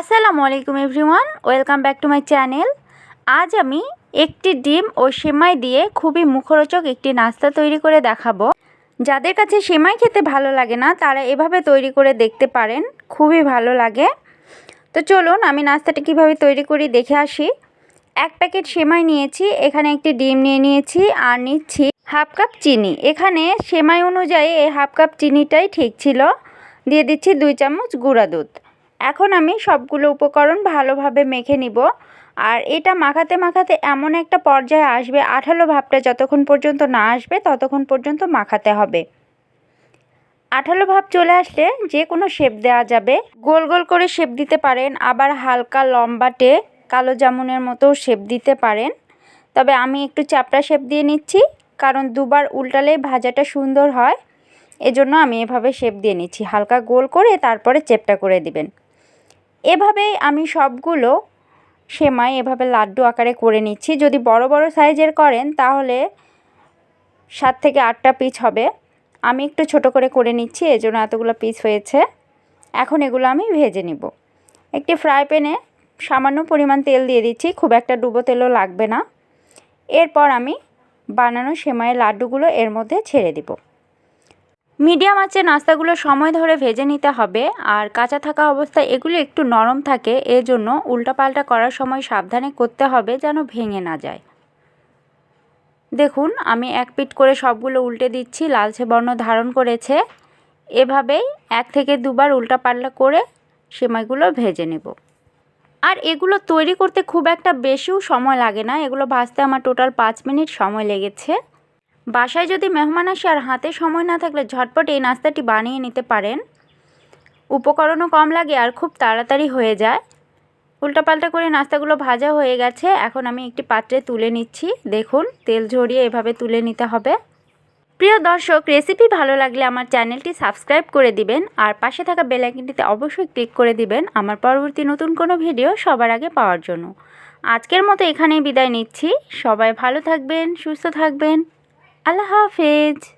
আসসালামু আলাইকুম everyone, welcome back to my channel. আজ আমি একটি ডিম ও সেমাই দিয়ে খুবই মুখরোচক একটি নাস্তা তৈরি করে দেখাবো। যাদের কাছে সেমাই খেতে ভালো লাগে না, তারা এভাবে তৈরি করে দেখতে পারেন, খুবই ভালো লাগে। তো চলুন আমি নাস্তাটা কীভাবে তৈরি করি দেখে আসি। এক প্যাকেট সেমাই নিয়েছি, এখানে একটি ডিম নিয়ে নিয়েছি আর নিচ্ছি হাফ কাপ চিনি। এখানে সেমাই অনুযায়ী এই হাফ কাপ চিনিটাই ঠিক ছিল। দিয়ে দিচ্ছি দুই চামচ গুঁড়া দুধ। এখন আমি সবগুলো উপকরণ ভালোভাবে মেখে নিব। আর এটা মাখাতে মাখাতে এমন একটা পর্যায়ে আসবে, আঠালো ভাবটা যতক্ষণ পর্যন্ত না আসবে ততক্ষণ পর্যন্ত মাখাতে হবে। আঠালো ভাব চলে আসলে যে কোনো শেপ দেওয়া যাবে। গোল গোল করে শেপ দিতে পারেন, আবার হালকা লম্বাটে কালো জামুনের মতো শেপ দিতে পারেন। তবে আমি একটু চাপড়া শেপ দিয়ে নিচ্ছি, কারণ দুবার উল্টালে ভাজাটা সুন্দর হয়। এজন্য আমি এভাবে শেপ দিয়ে নিচ্ছি। হালকা গোল করে তারপরে চেপটা করে দিবেন। এভাবেই আমি সবগুলো সেমাই, এভাবে লাড্ডু আকারে করে নিচ্ছি। যদি বড় বড় সাইজের করেন, তাহলে সাত থেকে আটটা পিস হবে। আমি একটু ছোট করে করে নিচ্ছি, এজন্য এতগুলো পিস হয়েছে। এখন এগুলো আমি ভেজে নিব। একটি ফ্রাই প্যানে সামান্য পরিমাণ তেল দিয়ে দিচ্ছি, খুব একটা ডুবো তেলও লাগবে না। এরপর আমি বানানো সেমাইয়ের লাড্ডুগুলো এর মধ্যে ছেড়ে দিব। মিডিয়াম আঁচে নাস্তাগুলো সময় ধরে ভেজে নিতে হবে। আর কাঁচা থাকা অবস্থায় এগুলো একটু নরম থাকে, এজন্য উল্টাপাল্টা করার সময় সাবধানে করতে হবে যেন ভেঙে না যায়। দেখুন, আমি এক পিট করে সবগুলো উল্টে দিচ্ছি, লালচে বর্ণ ধারণ করেছে। এভাবেই এক থেকে দুবার উল্টাপাল্টা করে সেমাইগুলো ভেজে নেব। আর এগুলো তৈরি করতে খুব একটা বেশিও সময় লাগে না, এগুলো ভাজতে আমার টোটাল পাঁচ মিনিট সময় লেগেছে। বাসায় যদি মেহমান আসে আর হাতে সময় না থাকলে ঝটপট এই নাস্তাটি বানিয়ে নিতে পারেন। উপকরণও কম লাগে আর খুব তাড়াতাড়ি হয়ে যায়। উল্টাপাল্টা করে নাস্তাগুলো ভাজা হয়ে গেছে। এখন আমি একটি পাত্রে তুলে নিচ্ছি। দেখুন, তেল ঝরিয়ে এভাবে তুলে নিতে হবে। প্রিয় দর্শক, রেসিপি ভালো লাগলে আমার চ্যানেলটি সাবস্ক্রাইব করে দিবেন আর পাশে থাকা বেলাইকিনটিতে অবশ্যই ক্লিক করে দিবেন আমার পরবর্তী নতুন কোনো ভিডিও সবার আগে পাওয়ার জন্য। আজকের মতো এখানেই বিদায় নিচ্ছি। সবাই ভালো থাকবেন, সুস্থ থাকবেন। আল্লাহ হাফেজ।